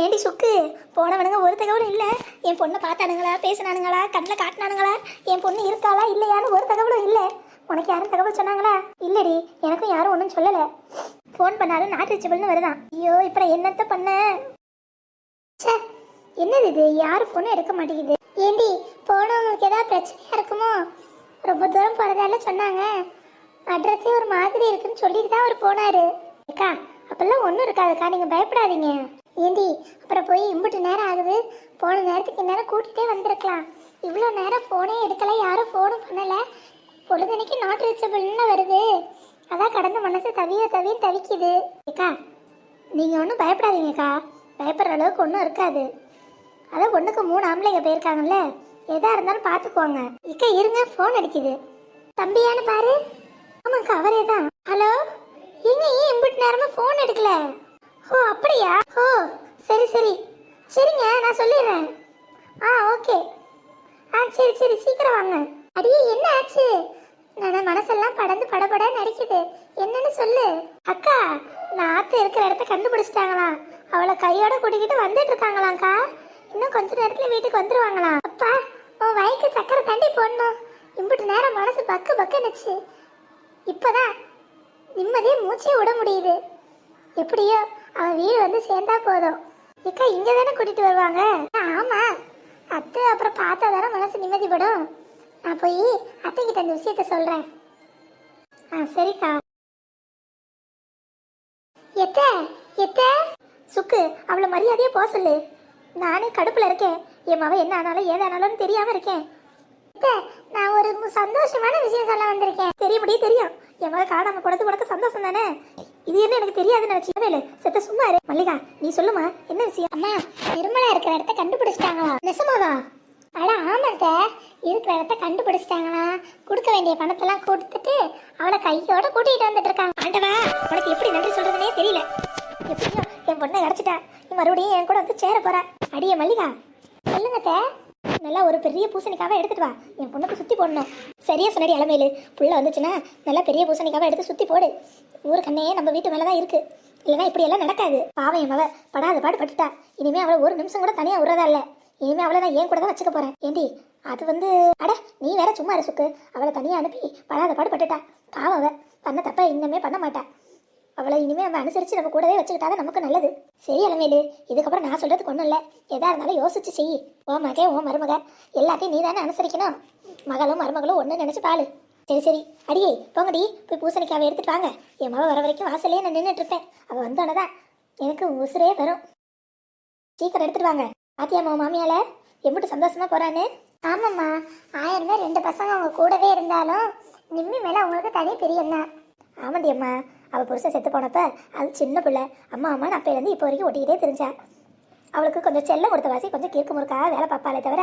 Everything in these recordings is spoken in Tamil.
ஏண்டி சுக்கு? போனவனுங்க ஒரு கூட இல்லை. என் பொண்ணை பார்த்தானுங்களா பேசினானுங்களா கண்ணில் காட்டினானுங்களா? என் பொண்ணு இருக்காளா இல்லையான்னு ஒரு தகவலும் இல்லை. உனக்கு யாரும் தகவல் சொன்னாங்களா? இல்லடி எனக்கும் யாரும் ஒன்றும் சொல்லலை. ஃபோன் பண்ணாலும் நாட் ரீச்சபிள்னு வருதான். ஐயோ இப்போ என்னத்த பண்ண? சே என்னது இது? யாரும் ஃபோனும் எடுக்க மாட்டேங்குது. ஏண்டி போனவங்களுக்கு ஏதாவது பிரச்சனையாக இருக்குமோ? ரொம்ப தூரம் போகிறதால சொன்னாங்க. அட்ரஸே ஒரு மாதிரி இருக்குன்னு சொல்லிட்டு தான் அவர் போனாரு. அக்கா அப்பெல்லாம் ஒன்றும் இருக்காதுக்கா நீங்கள் பயப்படாதீங்க. ஏந்தி அப்புறம் போய் இம்புட்டு நேரம் ஆகுது. போன நேரத்துக்கு இந்நேரம் கூட்டிகிட்டே வந்திருக்கலாம். இவ்வளோ நேரம் ஃபோனே எடுக்கல யாரும் ஃபோனும் பண்ணலை. பொழுதனைக்கு நாட் ரீச்சபிள்னு வருது. அதான் கடந்த மனசு தவிய தவிய தவிக்குது. ஏக்கா நீங்கள் ஒன்றும் பயப்படாதீங்கக்கா பயப்படுற அளவுக்கு ஒன்றும் இருக்காது. அதான் ஒன்றுக்கு மூணு ஆம்பளைங்க போயிருக்காங்கல்ல. எதா இருந்தாலும் பார்த்துக்குவாங்க இக்கா இருங்க ஃபோன் அடிக்குது. தம்பியான்னு பாரு. ஆமாக்கா அவரே தான். ஹலோ? எங்க ஏன் இம்பிட்டு நேரமா ஃபோன் எடுக்கல? ஓ அப்படியா? ஓ சரி சரி. சரிங்க நான் சொல்லிடுறேன். ஆ ஓகே. ஆ சரி சரி சீக்கிரம் வாங்க. அடியே என்ன ஆச்சு? நான் மனசெல்லாம் படந்து படபட நடிக்குது. என்னன்னு சொல்லு. அக்கா நாத்து இருக்கிற இடத்த கண்டுபிடிச்சிட்டாங்களாம். அவளை கையோட கூட்டிக்கிட்டு வந்துட்டு இருக்காங்களாம்க்கா. இன்னும் கொஞ்ச நேரத்துல வீட்டுக்கு வந்துருவாங்களாம். அப்பா உன் வயக்கு சக்கரை தண்டி போடணும். இம்பிட்டு நேரம் மனசு பக்கு பக்குன்னுச்சு. இப்பதான் நிம்மதியே மூச்சே விட முடியுது. எப்படியோ அவன் வீடு வந்து சேர்ந்தா போதும். இக்கா இங்க தானே கூட்டிட்டு வருவாங்க? ஆமா. அத்தை அப்புறம் பார்த்தா தானே மனசு நிம்மதிப்படும். நான் போய் அத்தை கிட்ட அந்த விஷயத்த சொல்றேன். ஆ சரிக்கா. எத்த எத்த? சுக்கு அவளை மரியாதையே போக சொல்லு. நானே கடுப்புல இருக்கேன். என் மவ என்ன ஆனாலும் ஏதானாலும் தெரியாம இருக்கேன். அத்தை, நான் ஒரு சந்தோஷமான விஷயம் சொல்ல வந்திருக்கேன். தெரியும்படி? தெரியும். என் மக காணாம போனது உனக்கு சந்தோஷம் தானே? இது என்ன எனக்கு தெரியாதுன்னு நினைச்சேன் வேலு செத்த சும்மா இரு. மல்லிகா நீ சொல்லுமா என்ன விஷயம்? அம்மா நிர்மலா இருக்கிற இடத்த கண்டுபிடிச்சிட்டாங்களா? நெசமாவா? அட ஆமாத்த இருக்கிற இடத்த கண்டுபிடிச்சிட்டாங்களா? கொடுக்க வேண்டிய பணத்தெல்லாம் கொடுத்துட்டு அவளை கையோட கூட்டிட்டு வந்துட்டு இருக்காங்க. ஆண்டவா உனக்கு எப்படி நன்றி சொல்றதுனே தெரியல. எப்படியோ என் பொண்ணை கிடைச்சிட்டா நீ மறுபடியும் என் கூட வந்து சேர போற. அடியே மல்லிகா. சொல்லுங்க. நல்லா ஒரு பெரிய பூசணிக்காவை எடுத்துட்டு வா. என் பொண்ணுக்கு சுத்தி போடணும். சரியா சொன்னடி இளமையில புள்ள வந்துச்சுன்னா நல்லா பெரிய பூசணிக்காவை எடுத்து சுத்தி போடு. ஊரு கண்ணே நம்ம வீட்டு மேலே தான் இருக்கு. இல்லைன்னா இப்படி எல்லாம் நடக்காது. பாவம் என் மவ. படாத பாடு பட்டுட்டா. இனிமே அவளை ஒரு நிமிஷம் கூட தனியா விடுறதா இல்ல. இனிமே அவளை நான் ஏன் கூட தான் வச்சுக்க போறேன்? ஏண்டி அது வந்து அட நீ வேற சும்மா இரு சுக்கு. அவளை தனியா அனுப்பி படாத பாடு பட்டுட்டா. பாவம் அவ. பண்ண தப்ப இன்னமே பண்ண மாட்டா. அவளை இனிமே நம்ம அனுசரிச்சு நம்ம கூடவே வச்சுக்கிட்டா நமக்கு நல்லது. சரி இளமேலு இதுக்கப்புறம் நான் சொல்கிறதுக்கு ஒன்றும் இல்லை. எதா இருந்தாலும் யோசிச்சு செய். ஓ மகே ஓ மருமக. எல்லாத்தையும் நீ தானே அனுசரிக்கணும். மகளும் மருமகளும் ஒன்று நினச்சி பாலு சரி சரி. அடியே போங்கடி போய் பூசணிக்காவை எடுத்துட்டு வாங்க. என் மகள் வர வரைக்கும் வாசலே நான் நின்றுட்டு இருப்பேன். அவள் வந்தோன்னதான் எனக்கு உசுரே வரும். சீக்கிரம் எடுத்துட்டு வாங்க. பாத்தியாம்மா உன் மாமியால? எம்பிட்டு சந்தோஷமா போறான்னு. ஆமாம்மா. ஆயிரமே ரெண்டு பசங்க அவங்க கூடவே இருந்தாலும் நிம்மி மேலே அவங்களுக்கு தனி பிரியம் தான். ஆமாண்டியம்மா அவள் புருஷன் செத்து போனப்ப அது சின்ன பிள்ளை. அம்மா அம்மா அப்பையிலேருந்து இப்போ வரைக்கும் ஒட்டிக்கிட்டே தெரிஞ்சா. அவளுக்கு கொஞ்சம் செல்லம் கொடுத்த வாசி கொஞ்சம் கிறுக்கு முறுக்கா வேலை பார்ப்பாளே தவிர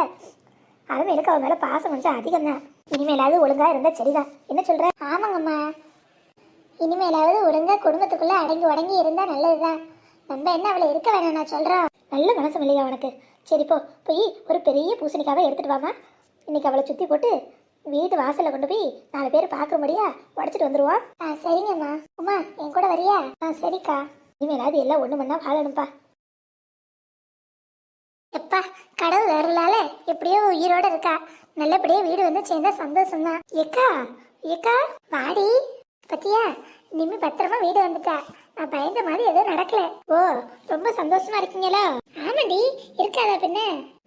அருமையிலுக்கு அவன் மேலே பாசம் கொஞ்சம் அதிகம் தான் இனிமேலாவது ஒழுங்கா இருந்தா சரிதான் என்ன சொல்ற? ஆமாங்கம்மா இனிமேலாவது ஒழுங்கா குடும்பத்துக்குள்ள அடங்கி உடங்கி இருந்தா நல்லதுதான். நம்ம என்ன அவளை இருக்க வேணாம் நான் சொல்றோம்? நல்ல மனசு இல்லையா அவனுக்கு சரி போ போய் ஒரு பெரிய பூசணிக்காவை எடுத்துட்டு வாமா இன்னைக்கு அவளை சுத்தி போட்டு வீட்டு வாசல்ல கொண்டு போய் நாலு பேர் பார்க்கும்படியா உடச்சிட்டு வந்துருவா ஆ சரிங்கம்மா உமா என் கூட வரியா? ஆ சரிக்கா. இனிமேலாவது எல்லாம் ஒண்ணு பண்ணா வாழணும்ப்பா எப்பா கடவுள் வரலால எப்படியோ உயிரோட இருக்கா. நல்லபடியா வீடு வந்து சேர்ந்தா சந்தோஷம் தான் ஏக்கா ஏக்கா வாடி. பத்தியா நிம்மி பத்திரமா வீடு வந்துட்டா. நான் பயந்த மாதிரி எதுவும் நடக்கல. ஓ ரொம்ப சந்தோஷமா இருக்கீங்களா? ஆமாடி இருக்காதா பின்ன?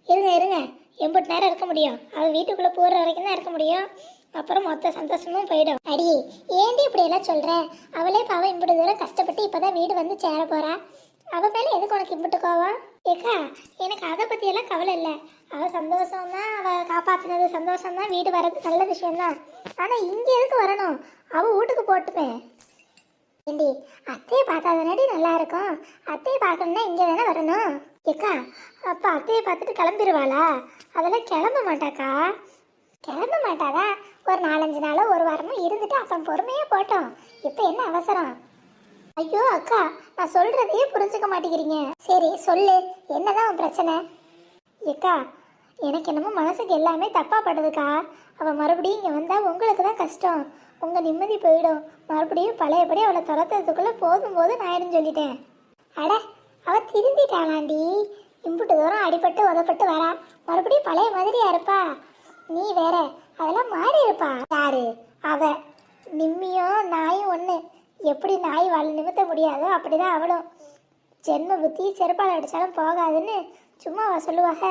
இருங்க இருங்க. எம்பட்டு நேரம் இருக்க முடியும். அது வீட்டுக்குள்ளே போகிற வரைக்கும் தான் இருக்க முடியும். அப்புறம் மொத்த சந்தோஷமும் போயிடும். அடி ஏண்டி இப்படி எல்லாம் சொல்கிற அவளே பாவம் இம்புட்டு தூரம் கஷ்டப்பட்டு இப்போ தான் வீடு வந்து சேர போகிறா அவள் மேலே எதுக்கு உனக்கு இம்பிட்டு கோவம்? ஏக்கா எனக்கு அதை பற்றியெல்லாம் கவலை இல்லை. அவள் சந்தோஷம் தான் அவ காப்பாத்தினது சந்தோஷம் தான் வீடு வர்றது நல்ல விஷயம் தான் இங்கே எதுக்கு வரணும்? அவள் வீட்டுக்கு போட்டுமே. ஏண்டி அத்தையை பார்த்தா தானடி நல்லா இருக்கும் அத்தையை பார்க்கணும்னா இங்கே தானே வரணும்? ஏக்கா அப்போ அத்தையை பார்த்துட்டு கிளம்பிடுவாளா அதெல்லாம் கிளம்ப மாட்டாக்கா? கிளம்ப மாட்டாதா ஒரு நாலஞ்சு நாளோ ஒரு வாரமோ இருந்துட்டு அப்புறம் பொறுமையாக போட்டோம். இப்போ என்ன அவசரம்? ஐயோ அக்கா நான் சொல்கிறதையே புரிஞ்சுக்க மாட்டேங்கிறீங்க. சரி சொல்லு. என்னதான் உன் பிரச்சனை? ஏக்கா எனக்கு என்னமோ மனசுக்கு எல்லாமே தப்பா படுதுக்கா. மறுபடியும் இங்கே வந்தால் உங்களுக்கு தான் கஷ்டம். உங்கள் நிம்மதி போயிடும். மறுபடியும் பழையபடி அவளை துரத்துறதுக்குள்ளே போதும் போதும் ஆயிடும் சொல்லிட்டேன். அட அவள் திருந்திட்டாளாண்டி இம்புட்டு தூரம் அடிபட்டு உதப்பட்டு வரா. மறுபடியும் பழைய மாதிரியா இருப்பா. நீ வேற அதெல்லாம் மாறி இருப்பா. யாரு? அவ. நிம்மியும் நாயும் ஒன்று எப்படி நாய் வாழ் நிமித்த முடியாதோ அப்படிதான் அவளும். ஜென்ம புத்தி செருப்பால் அடித்தாலும் போகாதுன்னு சும்மா அவள் சொல்லுவாங்க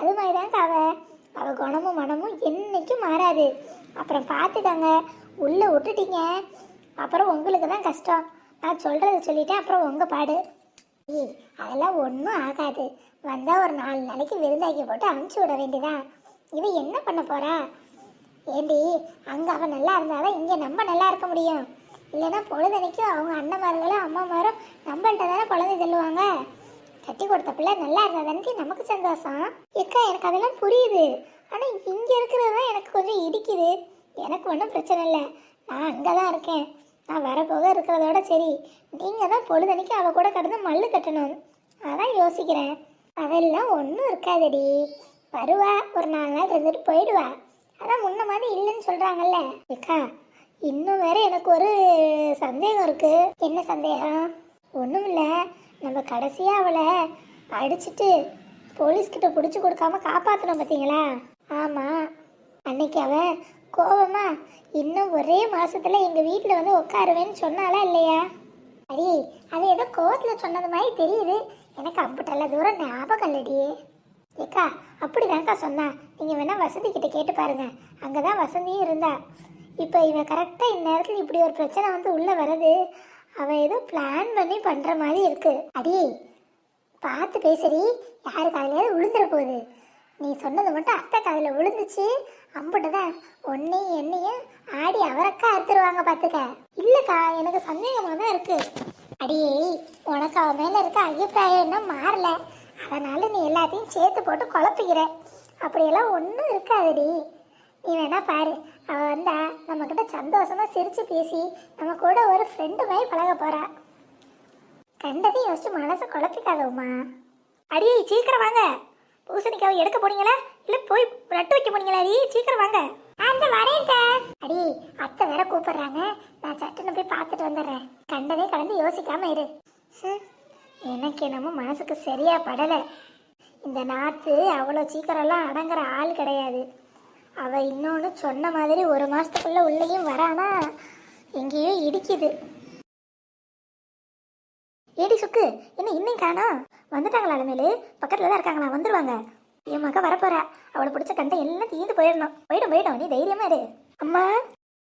அது மாதிரி தாங்க அவள் அவள் குணமும் மனமும் என்னைக்கும் மாறாது. அப்புறம் பார்த்துக்கங்க. உள்ளே விட்டுட்டீங்க. அப்புறம் உங்களுக்கு தான் கஷ்டம். நான் சொல்கிறத சொல்லிட்டேன் அப்புறம் உங்கள் பாடு. ஏய் அதெல்லாம் ஒன்றும் ஆகாது. வந்தால் ஒரு நாலு நாளைக்கு விருந்தாக்கி போட்டு அனுப்பிச்சி விட வேண்டியதான் இவன் என்ன பண்ண போகிறா ஏண்டி அங்கே அவன் நல்லா இருந்தாதான் இங்கே நம்ம நல்லா இருக்க முடியும். இல்லைன்னா பொழுதனைக்கும் அவங்க அண்ணன்மார்களும் அம்மாமாரும் நம்மள்கிட்ட தானே பொழுது சொல்லுவாங்க கட்டி கொடுத்த பிள்ளை நல்லா இருந்தாதானே நமக்கு சந்தோஷம்? ஏக்கா எனக்கு அதெல்லாம் புரியுது. ஆனால் இங்கே இருக்கிறது தான் எனக்கு கொஞ்சம் இடிக்குது. எனக்கு ஒன்றும் பிரச்சனை இல்லை. நான் அங்கே தான் இருக்கேன். நான் வரப்போக இருக்கிறதோட சரி. நீங்கள் தான் பொழுதனைக்கு அவள் கூட கடந்து மல்லு கட்டணும். அதான் யோசிக்கிறேன். அதெல்லாம் ஒன்றும் இருக்காதடி. வருவா ஒரு நாலு நாள் இருந்துட்டு போயிடுவா. அதான் முன்ன மாதிரி இல்லைன்னு சொல்கிறாங்கல்ல ஏக்கா இன்னும் வேற எனக்கு ஒரு சந்தேகம் இருக்கு. என்ன சந்தேகம்? ஒன்றும் இல்லை. நம்ம கடைசியாக அவளை அடிச்சிட்டு போலீஸ்கிட்ட பிடிச்சி கொடுக்காம காப்பாற்றணும் பார்த்தீங்களா ஆமாம் அன்னைக்கு அவன் கோவமா? இன்னும் ஒரே மாசத்துல எங்க வீட்டில் வந்து உட்காருவேன்னு சொன்னாலா இல்லையா? அடி அது ஏதோ கோவத்துல சொன்னது மாதிரி தெரியுது. எனக்கு அம்புட்டல்ல தூரம் ஞாபகம் இல்லடியே ஏக்கா அப்படிதான்க்கா சொன்னா. நீங்க வேணா வசதி கிட்ட கேட்டு பாருங்க. அங்கதான் வசந்தியும் இருந்தா. இப்போ இவன் கரெக்டாக இந்நேரத்தில் இப்படி ஒரு பிரச்சனை வந்து உள்ளே வருது. அவன் ஏதோ பிளான் பண்ணி பண்ணுற மாதிரி இருக்கு. அடி பார்த்து பேசுறி யாரு காதலையாவது விழுந்துட போகுது. நீ சொன்னது மட்டும் அத்தை காதில் விழுந்துச்சு அம்புட்டுதான் உன்னையும் என்னையும் ஆடி அவரக்கா அறுத்துருவாங்க பார்த்துக்க இல்லைக்கா எனக்கு சந்தேகமாக தான் இருக்கு. அடியே உனக்கு அவன் மேலே இருக்க அபிப்பிராயம் இன்னும் மாறல. அதனால நீ எல்லாத்தையும் சேர்த்து போட்டு குழப்பிக்கிற. அப்படியெல்லாம் ஒன்றும் இருக்காதுடி. நீ வேணா பாரு. அவள் வந்தா நம்ம கிட்ட சந்தோஷமா சிரிச்சு பேசி நம்ம கூட ஒரு ஃப்ரெண்டு மாதிரி பழக போறா. கண்டதையும் யோசிச்சு மனசை குழப்பிக்காதவுமா அடியே சீக்கிரம் வாங்க. பூசணிக்காவை எடுக்க போனீங்களா? இல்ல போய் நட்டு வைக்க போனீங்களா அடி? சீக்கிரம் வாங்க. அந்த வரேன் அடி அத்தை வேற கூப்பிடுறாங்க. நான் சட்டுன்னு போய் பார்த்துட்டு வந்துடுறேன். கண்டதே கலந்து யோசிக்காம இரு. எனக்கு என்னமோ மனசுக்கு சரியா படலை. இந்த நாத்து அவ்வளோ சீக்கிரம்லாம் அடங்குற ஆள் கிடையாது. அவ இன்னொன்று சொன்ன மாதிரி ஒரு மாசத்துக்குள்ள உள்ளேயும் வரானா? எங்கேயோ இடிக்குது. ஏடி சுக்கு என்ன இன்னும் காணோம்? வந்துட்டாங்களா அலமேலு பக்கத்துல தான் இருக்காங்களா வந்துருவாங்க. என் மக வரப்போறா. அவளை பிடிச்ச கண்டை எல்லாம் தீந்து போயிடணும். போயிடும் போயிடும். நீ தைரியமா இரு. அம்மா.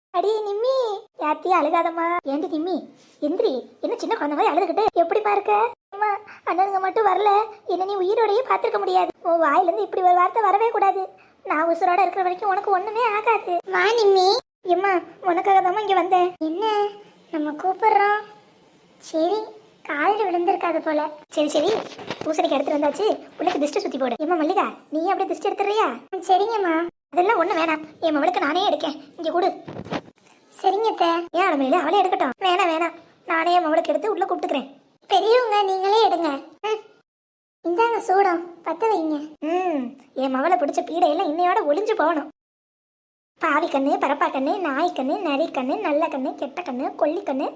அடி நிம்மி. யாத்தியா அழுகாதம்மா. ஏண்டி நிம்மி? எந்திரி. என்ன சின்ன குழந்தை மாதிரி அழுதுகிட்டு. எப்படி பாருக்க? அம்மா அண்ணனுங்க மட்டும் வரல. என்ன நீ உயிரோடையே பார்த்துருக்க முடியாது. உன் வாயிலிருந்து இப்படி ஒரு வார்த்தை வரவே கூடாது. நான் உசுரோட இருக்கிற வரைக்கும் உனக்கு ஒண்ணுமே ஆகாது. வா நிம்மி. எம்மா உனக்காக தான் இங்க வந்தேன். என்ன? நம்ம கூப்பிடுறோம். சரி. காலில் விழுந்திருக்காது போல. சரி சரி. பூசணிக்கு எடுத்து வந்தாச்சு. உள்ளுக்கு திஷ்டி சுத்தி போடு. ஏமா மல்லிகா நீ அப்படியே திஷ்டி எடுத்துறியா சரிங்கம்மா. அதெல்லாம் ஒண்ணு வேணாம். என் மவளுக்கு நானே எடுக்கேன். இங்க கொடு. சரிங்க ஏன் அலமையில அவளே எடுக்கட்டும். வேணாம் வேணாம். நானே என் மவளுக்கு எடுத்து உள்ள கூப்பிட்டுக்கிறேன். பெரியவங்க நீங்களே எடுங்க. இந்தாங்க சூடம். பத்த வைங்க. ம். என் மவளை பிடிச்ச பீடையெல்லாம் இன்னையோட ஒளிஞ்சு போகணும். பாவி கண்ணு பரப்பா கண்ணு நாய் கண்ணு நரி கண்ணு நல்ல கண்ணு கெட்ட கண்ணு கொல்லி கண்ணு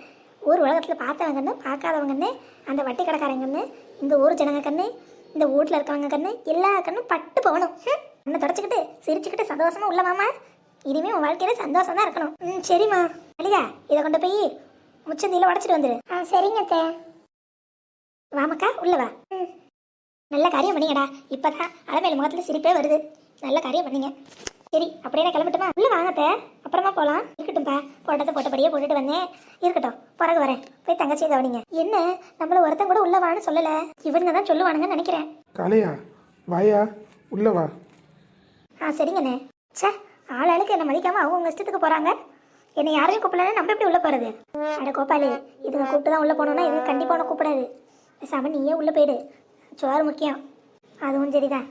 ஊர் உலகத்தில் பார்த்தவங்க கண்ணு பார்க்காதவங்க கண்ணு அந்த வட்டி கடைக்காரங்க கண்ணு இந்த ஊர் ஜனங்க கண்ணு இந்த வீட்டில் இருக்கவங்க கண்ணு எல்லா கண்ணும் பட்டு போகணும். ம். தொடச்சிக்கிட்டு சிரிச்சுக்கிட்டு சந்தோஷமா உள்ள மாமா. இனிமே உன் வாழ்க்கையில சந்தோஷம் தான் இருக்கணும். ம் சரிம்மா. அழியா இதை கொண்டு போய் முச்சந்தியில் உடச்சிட்டு வந்துரு. ஆ சரிங்க தே வாமக்கா உள்ள வா. ம். நல்ல காரியம் பண்ணீங்கடா. இப்பதான் அலமேல் முகத்தில் சிரிப்பே வருது. நல்ல காரியம் பண்ணீங்க. சரி அப்படியே நான் கிளம்பட்டுமா? உள்ள வாங்கத்த அப்புறமா போலாம். இருக்கட்டும்ப்பா போட்டதை போட்டபடியே போட்டுட்டு வந்தேன். இருக்கட்டும் பிறகு வரேன். போய் தங்கச்சியை கவனிங்க. என்ன? நம்மள ஒருத்தன் கூட உள்ள வான்னு சொல்லல. இவனுங்க தான் சொல்லுவானுங்கன்னு நினைக்கிறேன். காளையா வாயா உள்ள வா. ஆ சரிங்கண்ணே. ச்சே ஆளாளுக்கு என்ன மதிக்காம அவங்க இஷ்டத்துக்கு போறாங்க. என்னை யாரையும் கூப்பிடலன்னா நம்ம எப்படி உள்ள போறது? அட கோபாலு இதுங்க கூப்பிட்டு தான் உள்ள போனோம்னா இது கண்டிப்பா உனக்கு கூப்பிடாது. பேசாம நீயே உள்ள போயிடு. சோறு முக்கியம். அதுவும் சரிதான்.